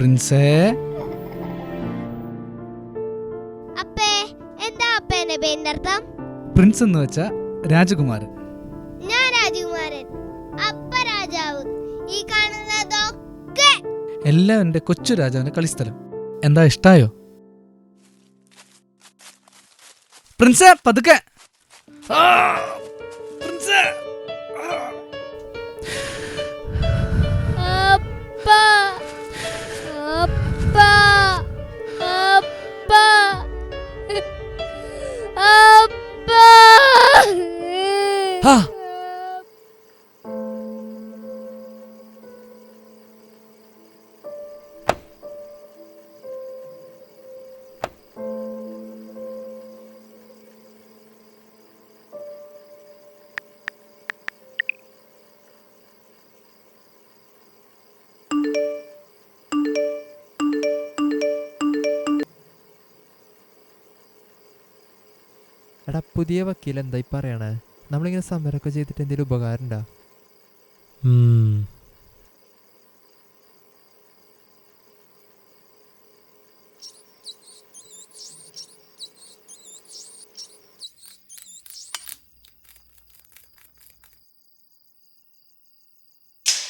പ്രിൻസേ? അപ്പേ എന്താ അപ്പേന്റെ പേരിനർത്ഥം പ്രിൻസ് എന്ന് വെച്ച രാജകുമാരൻ. ഞാൻ രാജകുമാരൻ. അപ്പ രാജാവ്. ഈ കാണുന്നതൊക്കെ എല്ലാം എന്റെ കൊച്ചു രാജാവിന്റെ കളിസ്ഥലം. എന്താ ഇഷ്ടായോ? പ്രിൻസേ പതുക്കെ. ആ, എടാ പുതിയ വക്കീൽ എന്തായി പറയണേ? നമ്മളിങ്ങനെ സമരമൊക്കെ ചെയ്തിട്ട് എന്തെങ്കിലും ഉപകാരം ഉണ്ടാ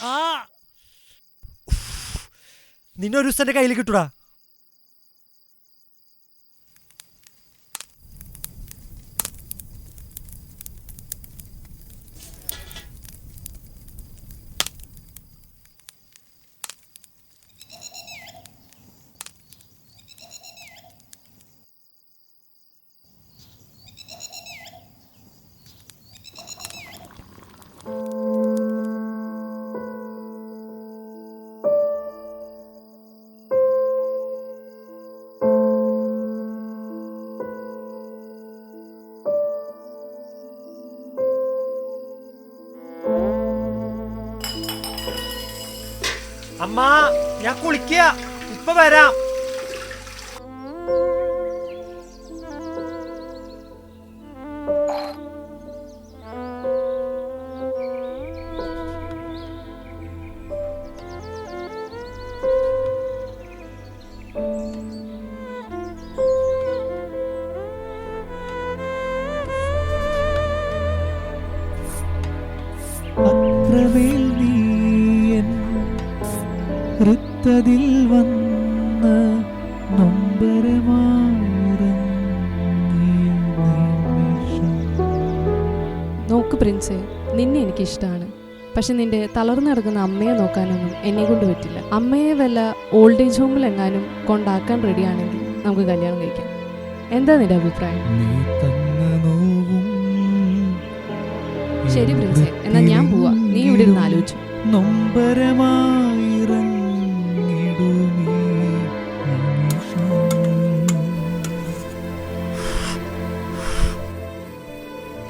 ആ. നിന്നെ ഒരു ദിവസം എന്റെ കയ്യിൽ കിട്ടൂടാ അമ്മ ഞാൻ കുളിക്കുക ഇപ്പൊ വരാം. നോക്ക് പ്രിൻസ് നിന്നെ എനിക്ക് ഇഷ്ടമാണ് പക്ഷെ നിന്റെ തളർന്നു നടക്കുന്ന അമ്മയെ നോക്കാനൊന്നും എന്നെ കൊണ്ട് പറ്റില്ല. അമ്മയെ വല്ല ഓൾഡ് ഏജ് ഹോമിൽ എങ്ങാനും കൊണ്ടാക്കാൻ റെഡിയാണെങ്കിൽ നമുക്ക് കല്യാണം കഴിക്കാം. എന്താ നിന്റെ അഭിപ്രായം? ശരി പ്രിൻസേ എന്നാ ഞാൻ പോവാ. നീ ഇവിടെ ഇരുന്ന് ആലോചിച്ചു.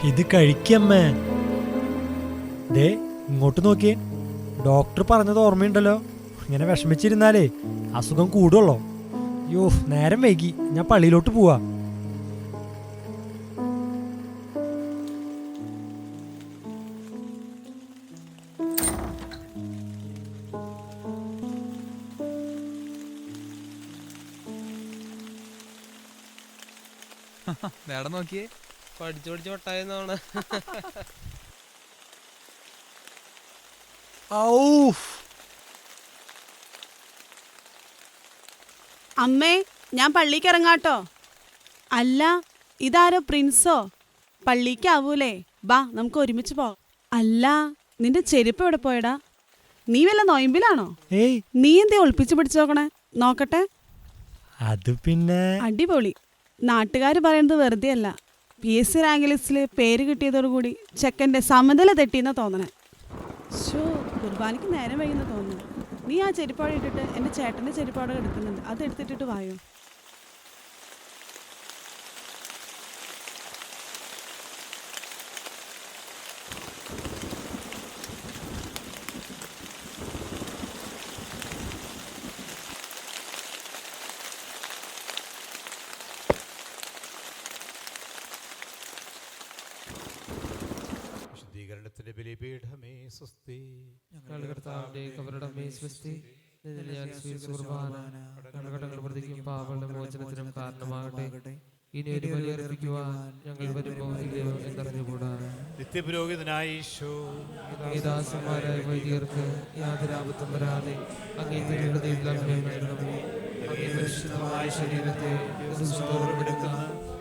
ഇത് കഴിക്കമ്മേ. ദേ ഇങ്ങോട്ട് നോക്കിയേ. ഡോക്ടർ പറഞ്ഞത് ഓർമ്മയുണ്ടല്ലോ. ഇങ്ങനെ വിഷമിച്ചിരുന്നാലേ അസുഖം കൂടുള്ളോ. യോ നേരം വൈകി. ഞാൻ പള്ളിയിലോട്ട് പോവാ. നോക്കിയേ. പഠിച്ചു പഠിച്ച് പൊട്ടായെന്നാണ് അമ്മേ ഞാൻ പള്ളിക്ക് ഇറങ്ങാട്ടോ അല്ല ഇതാരോ പ്രിൻസോ? പള്ളിക്കാവൂലേ? ബാ നമുക്ക് ഒരുമിച്ച് പോ. അല്ല നിന്റെ ചെരുപ്പ് എവിടെ പോയടാ? നീ വല്ല നൊയമ്പിലാണോ? ഏയ്. നീ എന്തേ ഒളിപ്പിച്ചു പിടിച്ചു നോക്കണേ? നോക്കട്ടെ. അത് പിന്നെ അടിപൊളി. നാട്ടുകാർ പറയുന്നത് വെറുതെ അല്ല പി എസ് സി റാങ്ക് ലിസ്റ്റിൽ പേര് കിട്ടിയതോടുകൂടി ചെക്കന്റെ സമനില തെറ്റിയെന്ന് തോന്നണേ. ഷോ കുർബാനയ്ക്ക് നേരം വൈകുന്ന തോന്നുന്നു. നീ ആ ചെരുപ്പാട് ഇട്ടിട്ട് എന്റെ ചേട്ടന്റെ ചെരുപ്പാട് എടുക്കുന്നുണ്ട്. അത് എടുത്തിട്ടിട്ട് വായോ? വിശുദ്ധീകരണത്തിന്റെ ബലിപീഠമേ സ്വസ്തി. ഞങ്ങളുടെ കർത്താവിന്റെ കബറിടമേ സ്വസ്തി. കടകടകൾ പ്രതിക്കും പാപങ്ങളുടെ മോചനത്തിനും കാരണമാകട്ടെ. ഇനി ഒരു ബലിയർപ്പിക്കുവാൻ ഞങ്ങൾ വരുമ്പോൾ ഇല്ലയോ എന്നറിഞ്ഞുകൂടാ. നിത്യപുരോഹിതനായ ഈശോ ഈ ദാസന്മാരായ വൈദികർക്ക് യാതൊരു ആപത്തും വരാതെ അങ്ങേ തിരുഹൃദയം ലഭ്യമാകണമേ അങ്ങേ പരിശുദ്ധമായ ശരീരത്തെ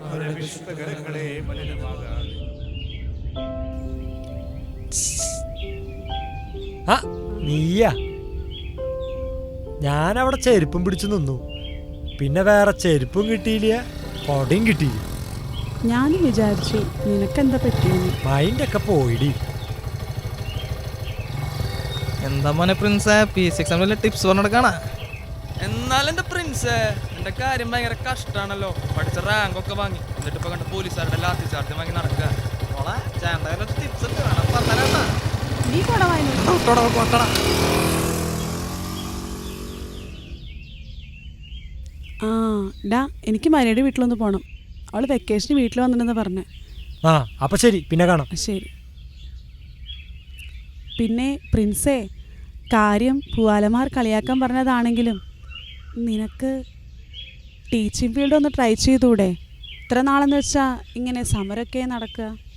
അവരുടെ വിശുദ്ധ കരങ്ങളെ മലിനമാകാതെ. ആ നീയാ. ഞാൻ അവിടെ ചെരുപ്പും പിടിച്ചു നിന്നു. പിന്നെ വേറെ ചെരുപ്പും കിട്ടിയില്ല കൊടയും കിട്ടിയില്ല. ഞാനും വിചാരിച്ചു നിനക്കെന്താ പറ്റിയെന്ന്. മൈൻഡൊക്കെ പോയിടി. എന്താ മോനെ പ്രിൻസ്? പി എസ് എക്സാമിലെ ടിപ്സ് പറഞ്ഞെടുക്കാണ എന്നാലും എന്റെ പ്രിൻസ് എന്റെ കാര്യം ഭയങ്കര കഷ്ടാണല്ലോ. പഠിച്ച റാങ്ക് ഒക്കെ വാങ്ങി. എന്നിട്ട് ഇപ്പൊ കണ്ട പോലീസുകാരുടെ ലാത്തി ചാർജ് വാങ്ങി നടക്കുക ആ ഡാ എനിക്ക് മരിയുടെ വീട്ടിലൊന്ന് പോണം. അവൾ വെക്കേഷന് വീട്ടിൽ വന്നിട്ടുണ്ടെന്ന് പറഞ്ഞേ. ആ അപ്പൊ ശരി. പിന്നെ കാണാം. ശരി. പിന്നെ പ്രിൻസേ കാര്യം പൂവാലമാർ കളിയാക്കാൻ പറഞ്ഞതാണെങ്കിലും നിനക്ക് ടീച്ചിങ് ഫീൽഡ് ഒന്ന് ട്രൈ ചെയ്തൂടെ? ഇത്ര നാളെന്ന് വെച്ചാൽ ഇങ്ങനെ സമരമൊക്കെ നടക്കുക.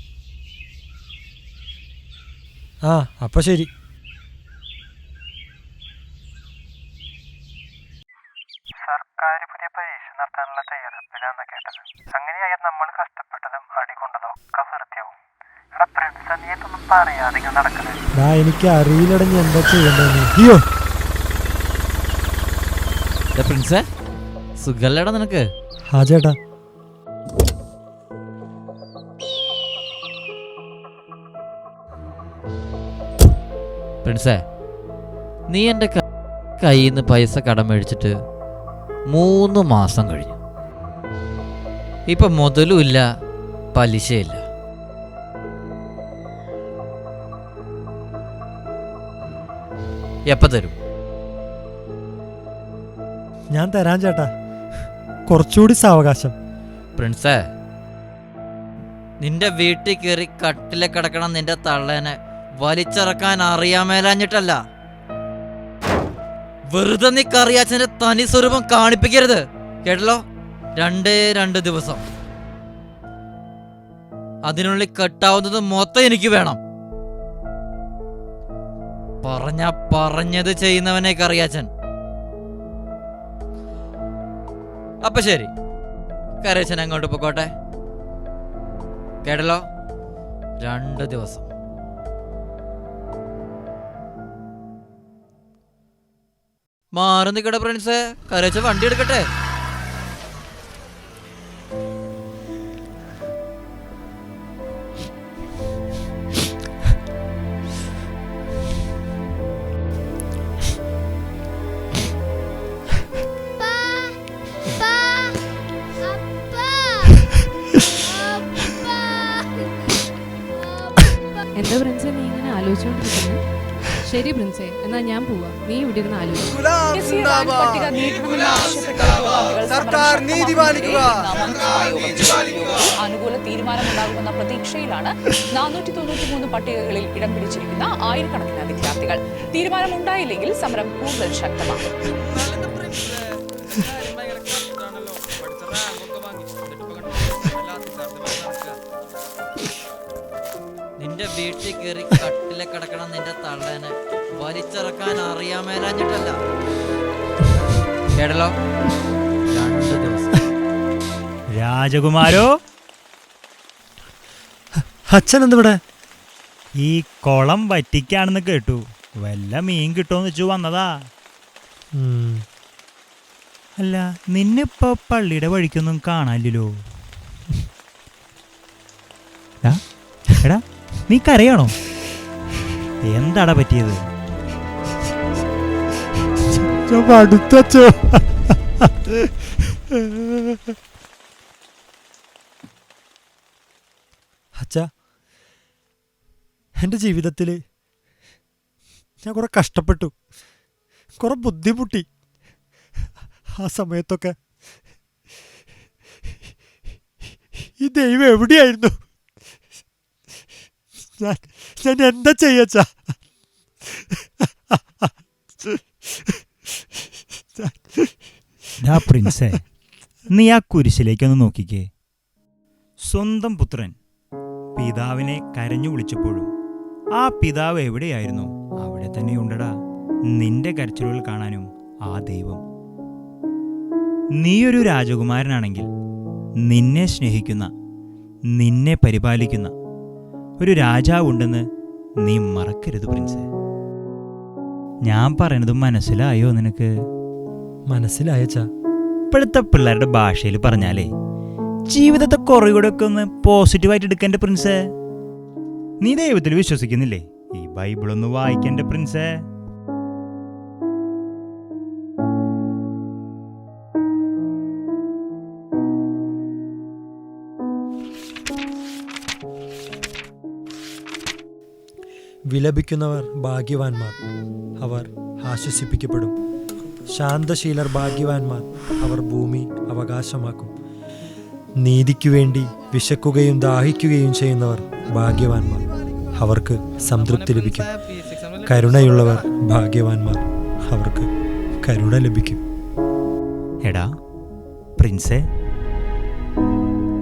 ആ അപ്പൊ ശരി. സർക്കാർ പുതിയ പരീക്ഷ നടത്താനുള്ള തയ്യാറെടുപ്പിലാണെന്ന് കേട്ടത്. അങ്ങനെയായാൽ നമ്മൾ കഷ്ടപ്പെട്ടതും അടികൊണ്ടതും ഒക്കെ വെറുതെയാവും എടാ പ്രിൻസ് നീ ഇതൊന്നും പറയാതെ ഇങ്ങനെ നടക്കണേ ഡാ എനിക്ക് അറിയില്ലടഞ്ഞ് എന്താ ചെയ്യണ്ടെന്ന് അയ്യോ! പ്രിൻസേ സുഖല്ലേടാ നിനക്ക്. ആ ചേട്ടാ. പ്രിൻസേ നീ എന്റെ കയ്യിൽ നിന്ന് പൈസ കടം മേടിച്ചിട്ട് മൂന്ന് മാസം കഴിഞ്ഞു. ഇപ്പൊ മുതലും ഇല്ല പലിശയില്ല എപ്പ തരും? ഞാൻ തരാൻ ചേട്ടാ. കുറച്ചുകൂടി സാവകാശം. പ്രിൻസേ നിന്റെ വീട്ടിൽ കയറി കട്ടിലെ കിടക്കണം നിന്റെ തള്ളേനെ വലിച്ചിറക്കാൻ അറിയാമേലാഞ്ഞിട്ടല്ല. വെറുതെ നീ കറിയാച്ചന്റെ തനി സ്വരൂപം കാണിപ്പിക്കരുത്. കേട്ടല്ലോ? രണ്ടേ രണ്ട് ദിവസം. അതിനുള്ളിൽ കെട്ടാവുന്നത് മൊത്തം എനിക്ക് വേണം. പറഞ്ഞ പറഞ്ഞത് ചെയ്യുന്നവനെ കറിയാച്ചൻ അപ്പൊ ശരി. കരേച്ചൻ അങ്ങോട്ട് പൊക്കോട്ടെ. കേട്ടല്ലോ? രണ്ട് ദിവസം. മാറി നിൽക്കട്ടെ ഫ്രണ്ട്സ് കരച്ച വണ്ടി എടുക്കട്ടെ. എന്താ പ്രിൻസെ നീ ഇങ്ങനെ ആലോചിച്ചുകൊണ്ടിരിക്കുന്നു ശരി പ്രിൻസേ എന്നാ ഞാൻ പോവാ. നീ ഇവിടെ ഇരുന്ന് ആലോചിക്കും. സർക്കാർ നീതി പാലിക്കുക. അനുകൂല തീരുമാനമുണ്ടാകുമെന്ന പ്രതീക്ഷയിലാണ് നാനൂറ്റി തൊണ്ണൂറ്റി മൂന്ന് പട്ടികകളിൽ ഇടം പിടിച്ചിരിക്കുന്ന ആയിരക്കണക്കിന് വിദ്യാർത്ഥികൾ. തീരുമാനമുണ്ടായില്ലെങ്കിൽ സമരം കൂടുതൽ ശക്തമാകും നിന്റെ വീട്ടിൽ കയറി കട്ടിലെ കിടക്കണം നിന്റെ തള്ളേനെ. വലിച്ചിറക്കാൻ അറിയാമേലാഞ്ഞിട്ടല്ല കേട്ടല്ലോ? രണ്ട് ദിവസം. രാജകുമാരോ? അച്ഛൻ എന്തിവിടെ ഈ കുളം വറ്റിക്കാണെന്ന് കേട്ടു. വല്ല മീൻ കിട്ടുമെന്ന് വെച്ചു വന്നതാ. അല്ല നിന്നിപ്പോ പള്ളിയുടെ വഴിക്കൊന്നും കാണാനില്ലല്ലോ. എടാ നീ കരയാണോ? എന്താടാ പറ്റിയത്? ഞാൻ മടുത്തച്ചോ അച്ഛ എന്റെ ജീവിതത്തിൽ ഞാൻ കുറെ കഷ്ടപ്പെട്ടു കുറെ ബുദ്ധിമുട്ടി. ആ സമയത്തൊക്കെ ഈ ദൈവം എവിടെയായിരുന്നു? ഞാൻ ഞാൻ എന്താ ചെയ്യച്ചാ? ഡാ പ്രിൻസേ നീ ആ കുരിശിലേക്കൊന്ന് നോക്കിക്കേ. സ്വന്തം പുത്രൻ പിതാവിനെ കരഞ്ഞു വിളിച്ചപ്പോഴും ആ പിതാവ് എവിടെയായിരുന്നു? അവിടെ തന്നെ ഉണ്ടടാ നിന്റെ കരച്ചിലുകൾ കാണാനും ആ ദൈവം. നീയൊരു രാജകുമാരനാണെങ്കിൽ നിന്നെ സ്നേഹിക്കുന്ന നിന്നെ പരിപാലിക്കുന്ന ഒരു രാജാവുണ്ടെന്ന് നീ മറക്കരുത് പ്രിൻസ്. ഞാൻ പറയുന്നത് മനസ്സിലായോ നിനക്ക്? മനസ്സിലായച്ചാ. ഇപ്പോഴത്തെ പിള്ളേരുടെ ഭാഷയിൽ പറഞ്ഞാലേ ജീവിതത്തെ കുറേ ഒക്കെ ഒന്ന് പോസിറ്റീവായിട്ട് എടുക്കേണ്ട പ്രിൻസേ നീ ദൈവത്തിൽ വിശ്വസിക്കുന്നില്ലേ? ഈ ബൈബിളൊന്ന് വായിക്കേണ്ട പ്രിൻസേ വിലപിക്കുന്നവർ ഭാഗ്യവാന്മാർ. അവർ ആശ്വസിപ്പിക്കപ്പെടും. ശാന്തശീലർ ഭാഗ്യവാന്മാർ. അവർ ഭൂമി അവകാശമാക്കും. നീതിക്കു വേണ്ടി വിശക്കുകയും ദാഹിക്കുകയും ചെയ്യുന്നവർ ഭാഗ്യവാന്മാർ. അവർക്ക് സംതൃപ്തി ലഭിക്കും. കരുണയുള്ളവർ ഭാഗ്യവാന്മാർ. അവർക്ക് കരുണ ലഭിക്കും. എടാ പ്രിൻസേ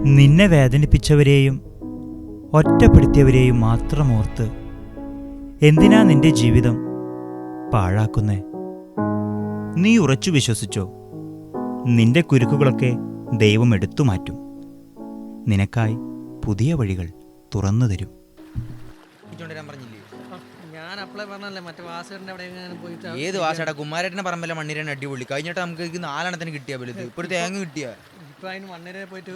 നിന്നെ വേദനിപ്പിച്ചവരെയും ഒറ്റപ്പെടുത്തിയവരെയും മാത്രം ഓർത്ത് എന്തിനാ നിന്റെ ജീവിതം പാഴാക്കുന്നേ? നീ ഉറച്ചു വിശ്വസിച്ചോ? നിന്റെ കുരുക്കുകളൊക്കെ ദൈവം എടുത്തു മാറ്റും. നിനക്കായി പുതിയ വഴികൾ തുറന്നു തരും. ഞാൻ അപ്ലൈ പറഞ്ഞല്ലേ മറ്റേ വാസേട്ടന്റെ അവിടെ പോയിട്ട് ഏത് വാസടാ കുമാരേട്ടനെ പറമ്പല്ല മണ്ണിരൻ അടിപൊളി. കഴിഞ്ഞിട്ട് നമുക്ക് ഇത് നാലെണ്ണത്തിന് കിട്ടിയ വലുത്. ഇപ്പൊ ഒരു തേങ്ങ കിട്ടിയ? മണ്ണിരെ പോയിട്ട്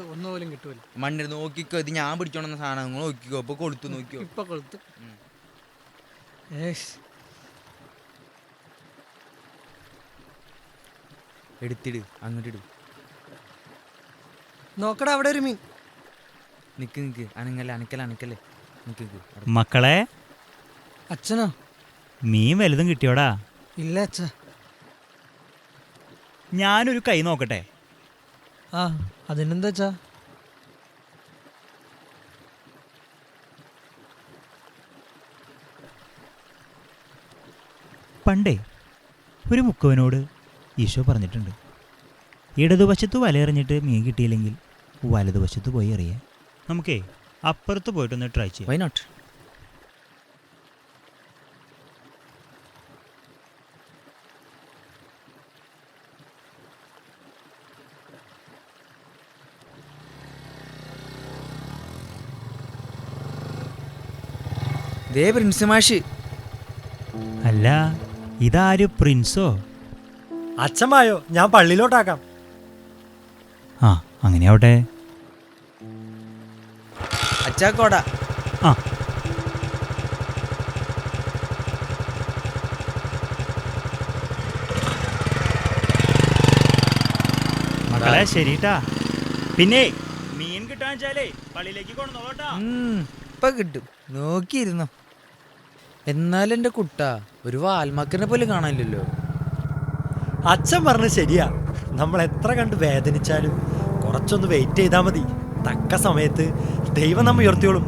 കിട്ടൂല. മണ്ണിര നോക്കിക്കോ ഇത് ഞാൻ പിടിച്ചോണ്ടെന്ന സാധനം നോക്കിക്കോ. ഇപ്പൊ കൊളുത്തു നോക്കിയോ? ഇപ്പൊ കൊളുത്ത്. എടുത്തിട് അങ്ങോട്ട് ഇട് നോക്കടാ അവിടെ ഒരു മീൻ. നിക്ക് നിക്ക്. അനങ്ങല്ലേ അനക്കല്ലേ അനക്കല്ലേ നിക്ക് നിക്ക്. അവിടെ. മക്കളെ? അച്ഛനോ? മീൻ വലുതും കിട്ടിയോടാ? ഇല്ല അച്ഛ. ഞാനൊരു കൈ നോക്കട്ടെ. ആ അതിനെന്താ അച്ഛാ? പണ്ടേ ഒരു മുക്കുവനോട് ഈശോ പറഞ്ഞിട്ടുണ്ട്. ഇടതുവശത്ത് വലയെറിഞ്ഞിട്ട് മീൻ കിട്ടിയില്ലെങ്കിൽ വലതുവശത്ത് പോയി എറിയാം നമുക്കേ അപ്പുറത്ത് പോയിട്ടൊന്ന് ട്രൈ ചെയ്യാം. വൈ നോട്ട് ദേ പ്രിൻസ് മാഷ്. അല്ല ഇതാര് പ്രിൻസോ? അച്ഛമായോ ഞാൻ പള്ളിയിലോട്ടാക്കാം. ആ അങ്ങനെ അങ്ങനെയാവട്ടെ അച്ചാക്കോടാ ആ. മക്കളെ ശരിട്ടാ. പിന്നെ മീൻ കിട്ടാൻ വെച്ചാലേ പള്ളിയിലേക്ക് ഇപ്പൊ കിട്ടും. നോക്കിയിരുന്നു. എന്നാലും എന്റെ കുട്ട ഒരു വാൽമക്കറിനെ പോലും കാണാനില്ലല്ലോ. അച്ഛൻ പറഞ്ഞത് ശരിയാ. നമ്മൾ എത്ര കണ്ട് വേദനിച്ചാലും കുറച്ചൊന്ന് വെയിറ്റ് ചെയ്താൽ മതി. തക്ക സമയത്ത് ദൈവം നമ്മ ഉയർത്തിയോളും.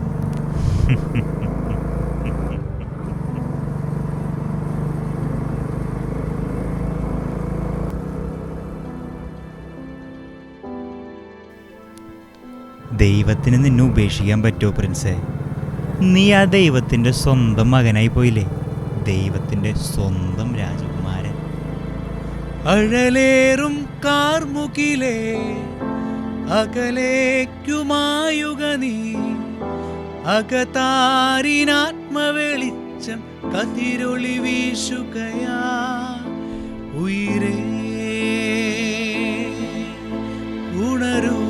ദൈവത്തിന് നിന്നെ ഉപേക്ഷിക്കാൻ പറ്റുമോ പ്രിൻസേ നീ ആ ദൈവത്തിന്റെ സ്വന്തം മകനായി പോയില്ലേ? ദൈവത്തിന്റെ സ്വന്തം രാജകുമാരൻ അഴലേറും കാർമുകിലേ അകലേക്കുമായുക നീ. അകതാരിനാത്മവെളിച്ചം കതിരൊളി വീശുകയാ. ഉയരേ ഉണരൂ